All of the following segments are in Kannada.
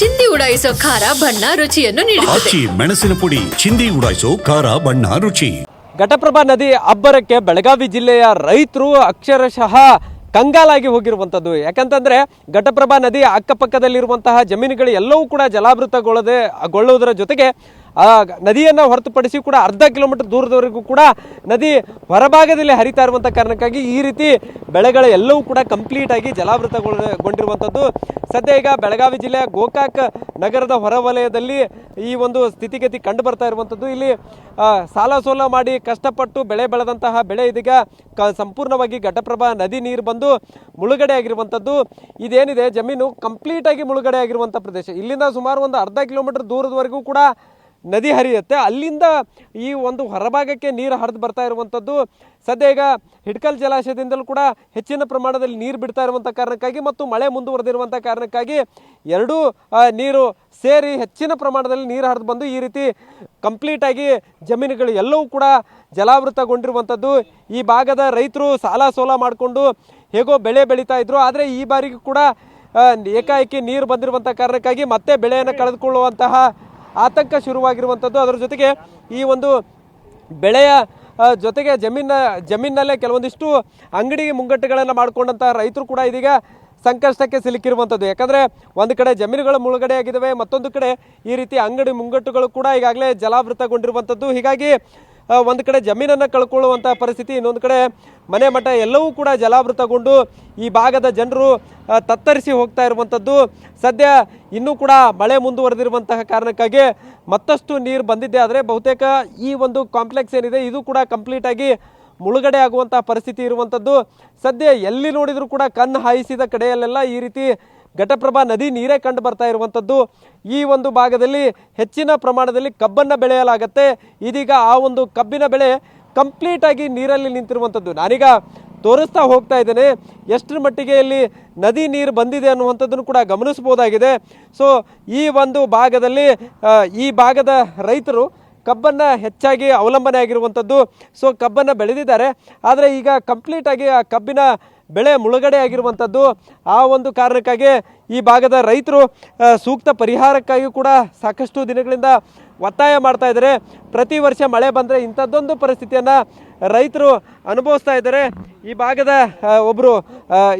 ಚಿಂದಿ ಉಡಾಯಿಸೋ ಖಾರ ಬಣ್ಣ ರುಚಿಯನ್ನು ನೀಡುತ್ತದೆ. ಆಚಿ ಮೆಣಸಿನ ಪುಡಿ ಚಿಂದಿ ಉಡಾಯಿಸೋ ಖಾರ ಬಣ್ಣ ರುಚಿ. ಘಟಪ್ರಭಾ ನದಿ ಅಬ್ಬರಕ್ಕೆ ಬೆಳಗಾವಿ ಜಿಲ್ಲೆಯ ರೈತರು ಅಕ್ಷರಶಃ ಕಂಗಾಲಾಗಿ ಹೋಗಿರುವಂಥದ್ದು. ಯಾಕಂತಂದರೆ ಘಟಪ್ರಭಾ ನದಿ ಅಕ್ಕಪಕ್ಕದಲ್ಲಿರುವಂತಹ ಜಮೀನುಗಳು ಎಲ್ಲವೂ ಕೂಡ ಜಲಾವೃತಗೊಳ್ಳದೆ ಗೊಳ್ಳುವುದರ ಜೊತೆಗೆ ಆ ನದಿಯನ್ನು ಹೊರತುಪಡಿಸಿ ಕೂಡ ಅರ್ಧ ಕಿಲೋಮೀಟರ್ ದೂರದವರೆಗೂ ಕೂಡ ನದಿ ಹೊರಭಾಗದಲ್ಲಿ ಹರಿತಾ ಇರುವಂಥ ಕಾರಣಕ್ಕಾಗಿ ಈ ರೀತಿ ಬೆಳೆಗಳ ಎಲ್ಲವೂ ಕೂಡ ಕಂಪ್ಲೀಟ್ ಆಗಿ ಜಲಾವೃತಗೊಂಡಿರುವಂಥದ್ದು ಸದ್ಯ ಈಗ ಬೆಳಗಾವಿ ಜಿಲ್ಲೆಯ ಗೋಕಾಕ್ ನಗರದ ಹೊರವಲಯದಲ್ಲಿ ಈ ಒಂದು ಸ್ಥಿತಿಗತಿ ಕಂಡು ಬರ್ತಾ ಇರುವಂಥದ್ದು. ಇಲ್ಲಿ ಸಾಲ ಸೋಲ ಮಾಡಿ ಕಷ್ಟಪಟ್ಟು ಬೆಳೆ ಬೆಳೆದಂತಹ ಬೆಳೆ ಇದೀಗ ಕ, ಸಂಪೂರ್ಣವಾಗಿ ಘಟಪ್ರಭಾ ನದಿ ನೀರು ಬಂದು ಮುಳುಗಡೆ ಆಗಿರುವಂಥದ್ದು. ಇದೇನಿದೆ? ಜಮೀನು ಕಂಪ್ಲೀಟ್ ಆಗಿ ಮುಳುಗಡೆ ಆಗಿರುವಂಥ ಪ್ರದೇಶ. ಇಲ್ಲಿಂದ ಸುಮಾರು ಒಂದು ಅರ್ಧ ಕಿಲೋಮೀಟರ್ ದೂರದವರೆಗೂ ಕೂಡ ನದಿ ಹರಿಯುತ್ತೆ. ಅಲ್ಲಿಂದ ಈ ಒಂದು ಹೊರಭಾಗಕ್ಕೆ ನೀರು ಹರಿದು ಬರ್ತಾ ಇರುವಂಥದ್ದು ಸದ್ಯ ಈಗ ಹಿಡ್ಕಲ್ ಜಲಾಶಯದಿಂದಲೂ ಕೂಡ ಹೆಚ್ಚಿನ ಪ್ರಮಾಣದಲ್ಲಿ ನೀರು ಬಿಡ್ತಾ ಇರುವಂಥ ಕಾರಣಕ್ಕಾಗಿ ಮತ್ತು ಮಳೆ ಮುಂದುವರೆದಿರುವಂಥ ಕಾರಣಕ್ಕಾಗಿ ಎರಡೂ ನೀರು ಸೇರಿ ಹೆಚ್ಚಿನ ಪ್ರಮಾಣದಲ್ಲಿ ನೀರು ಹರಿದು ಬಂದು ಈ ರೀತಿ ಕಂಪ್ಲೀಟಾಗಿ ಜಮೀನುಗಳು ಎಲ್ಲವೂ ಕೂಡ ಜಲಾವೃತಗೊಂಡಿರುವಂಥದ್ದು. ಈ ಭಾಗದ ರೈತರು ಸಾಲ ಸೋಲ ಮಾಡಿಕೊಂಡು ಹೇಗೋ ಬೆಳೆ ಬೆಳೀತಾ ಇದ್ರು. ಆದರೆ ಈ ಬಾರಿಗೂ ಕೂಡ ಏಕಾಏಕಿ ನೀರು ಬಂದಿರುವಂಥ ಕಾರಣಕ್ಕಾಗಿ ಮತ್ತೆ ಬೆಳೆಯನ್ನು ಕಳೆದುಕೊಳ್ಳುವಂತಹ ಆತಂಕ ಶುರುವಾಗಿರುವಂಥದ್ದು ಅದರ ಜೊತೆಗೆ ಈ ಒಂದು ಬೆಳೆಯ ಜೊತೆಗೆ ಜಮೀನ, ಜಮೀನಲ್ಲೇ ಕೆಲವೊಂದಿಷ್ಟು ಅಂಗಡಿ ಮುಂಗಟ್ಟುಗಳನ್ನು ಮಾಡಿಕೊಂಡಂಥ ರೈತರು ಕೂಡ ಇದೀಗ ಸಂಕಷ್ಟಕ್ಕೆ ಸಿಲುಕಿರುವಂಥದ್ದು ಯಾಕಂದರೆ ಒಂದು ಕಡೆ ಜಮೀನುಗಳು ಮುಳುಗಡೆ ಆಗಿದ್ದಾವೆ ಮತ್ತೊಂದು ಕಡೆ ಈ ರೀತಿ ಅಂಗಡಿ ಮುಂಗಟ್ಟುಗಳು ಕೂಡ ಈಗಾಗಲೇ ಜಲಾವೃತಗೊಂಡಿರುವಂಥದ್ದು ಹೀಗಾಗಿ ಒಂದು ಕಡೆ ಜಮೀನನ್ನು ಕಳ್ಕೊಳ್ಳುವಂಥ ಪರಿಸ್ಥಿತಿ, ಇನ್ನೊಂದು ಕಡೆ ಮನೆ ಮಠ ಎಲ್ಲವೂ ಕೂಡ ಜಲಾವೃತಗೊಂಡು ಈ ಭಾಗದ ಜನರು ತತ್ತರಿಸಿ ಹೋಗ್ತಾ ಇರುವಂಥದ್ದು. ಸದ್ಯ ಇನ್ನೂ ಕೂಡ ಮಳೆ ಮುಂದುವರೆದಿರುವಂತಹ ಕಾರಣಕ್ಕಾಗಿ ಮತ್ತಷ್ಟು ನೀರು ಬಂದಿದ್ದೆ ಆದರೆ ಬಹುತೇಕ ಈ ಒಂದು ಕಾಂಪ್ಲೆಕ್ಸ್ ಏನಿದೆ, ಇದು ಕೂಡ ಕಂಪ್ಲೀಟಾಗಿ ಮುಳುಗಡೆ ಆಗುವಂತಹ ಪರಿಸ್ಥಿತಿ ಇರುವಂಥದ್ದು. ಸದ್ಯ ಎಲ್ಲಿ ನೋಡಿದರೂ ಕೂಡ ಕಣ್ಣು ಹಾಯಿಸಿದ ಕಡೆಯಲ್ಲೆಲ್ಲ ಈ ರೀತಿ ಘಟಪ್ರಭಾ ನದಿ ನೀರೇ ಕಂಡು ಬರ್ತಾ ಇರುವಂಥದ್ದು. ಈ ಒಂದು ಭಾಗದಲ್ಲಿ ಹೆಚ್ಚಿನ ಪ್ರಮಾಣದಲ್ಲಿ ಕಬ್ಬನ್ನು ಬೆಳೆಯಲಾಗತ್ತೆ. ಇದೀಗ ಆ ಒಂದು ಕಬ್ಬಿನ ಬೆಳೆ ಕಂಪ್ಲೀಟಾಗಿ ನೀರಲ್ಲಿ ನಿಂತಿರುವಂಥದ್ದು. ನಾನೀಗ ತೋರಿಸ್ತಾ ಹೋಗ್ತಾ ಇದ್ದೇನೆ. ಎಷ್ಟರ ಮಟ್ಟಿಗೆ ಇಲ್ಲಿ ನದಿ ನೀರು ಬಂದಿದೆ ಅನ್ನುವಂಥದ್ದನ್ನು ಕೂಡ ಗಮನಿಸ್ಬೋದಾಗಿದೆ ಸೊ ಈ ಒಂದು ಭಾಗದಲ್ಲಿ ಈ ಭಾಗದ ರೈತರು ಕಬ್ಬನ್ನು ಹೆಚ್ಚಾಗಿ ಅವಲಂಬನೆ ಆಗಿರುವಂಥದ್ದು ಸೊ ಕಬ್ಬನ್ನು ಬೆಳೆದಿದ್ದಾರೆ. ಆದರೆ ಈಗ ಕಂಪ್ಲೀಟಾಗಿ ಆ ಕಬ್ಬಿನ ಬೆಳೆ ಮುಳುಗಡೆ ಆಗಿರುವಂಥದ್ದು ಆ ಒಂದು ಕಾರಣಕ್ಕಾಗಿ ಈ ಭಾಗದ ರೈತರು ಸೂಕ್ತ ಪರಿಹಾರಕ್ಕಾಗಿ ಕೂಡ ಸಾಕಷ್ಟು ದಿನಗಳಿಂದ ಒತ್ತಾಯ ಮಾಡ್ತಾ ಇದ್ದಾರೆ. ಪ್ರತಿ ವರ್ಷ ಮಳೆ ಬಂದರೆ ಇಂಥದ್ದೊಂದು ಪರಿಸ್ಥಿತಿಯನ್ನು ರೈತರು ಅನುಭವಿಸ್ತಾ ಇದ್ದಾರೆ. ಈ ಭಾಗದ ಒಬ್ಬರು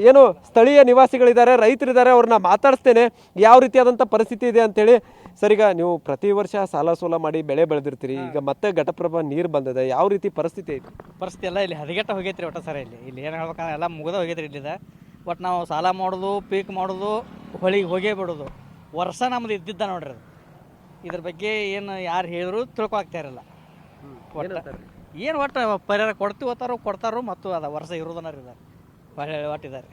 ಏನು ಸ್ಥಳೀಯ ನಿವಾಸಿಗಳಿದ್ದಾರೆ, ರೈತರಿದ್ದಾರೆ, ಅವ್ರನ್ನ ಮಾತಾಡಿಸ್ತೇನೆ. ಯಾವ ರೀತಿಯಾದಂಥ ಪರಿಸ್ಥಿತಿ ಇದೆ ಅಂತೇಳಿ. ಸರ್, ಈಗ ನೀವು ಪ್ರತಿ ವರ್ಷ ಸಾಲ ಸೂಲ ಮಾಡಿ ಬೆಳೆ ಬೆಳೆದಿರ್ತೀರಿ. ಈಗ ಮತ್ತೆ ಘಟಪ್ರಭಾ ನೀರು ಬಂದಿದೆ. ಯಾವ ರೀತಿ ಪರಿಸ್ಥಿತಿ ಐತಿ? ಪರಿಸ್ಥಿತಿ ಎಲ್ಲ ಇಲ್ಲಿ ಹದಗೆಟ್ಟ ಹೋಗೈತ್ರಿ ಒಟ್ಟ ಸರ್ ಇಲ್ಲಿ. ಇಲ್ಲಿ ಏನು ಹೇಳ್ಬೇಕಾದ್ರೆ ಎಲ್ಲ ಮುಗಿದ ಹೋಗೈತ್ರಿ ಇಲ್ಲಿದ. ಒಟ್ಟು ನಾವು ಸಾಲ ಮಾಡೋದು, ಪೀಕ್ ಮಾಡೋದು, ಹೊಳಿಗೆ ಹೋಗೇ ಬಿಡೋದು. ವರ್ಷ ನಮ್ದು ಇದ್ದಿದ್ದ ನೋಡ್ರಿ ಅದು. ಇದ್ರ ಬಗ್ಗೆ ಏನು ಯಾರು ಹೇಳಿದ್ರು ತಿಳ್ಕೊಆಗ್ತಾ ಇರಲ್ಲ. ಒಟ್ಟು ಏನು ಒಟ್ಟು ಪರಿಹಾರ ಕೊಡ್ತೀವಿ ಓದ್ತಾರೋ ಕೊಡ್ತಾರೋ ಮತ್ತು ಅದ ವರ್ಷ ಇರೋದನ್ನ ರೀ ಒಳ್ಳೆ ಒಟ್ಟಿದ್ದಾರೆ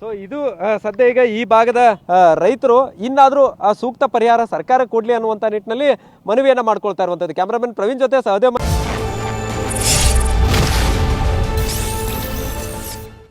ಸೊ ಇದು ಸದ್ಯ ಈಗ ಈ ಭಾಗದ ರೈತರು ಇನ್ನಾದರೂ ಆ ಸೂಕ್ತ ಪರಿಹಾರ ಸರ್ಕಾರ ಕೊಡ್ಲಿ ಅನ್ನುವಂಥ ನಿಟ್ಟಿನಲ್ಲಿ ಮನವಿಯನ್ನ ಮಾಡ್ಕೊಳ್ತಾ ಇರುವಂಥದ್ದು ಕ್ಯಾಮ್ರಾಮನ್ ಪ್ರವೀಣ್ ಜೊತೆ ಸಹದೇವ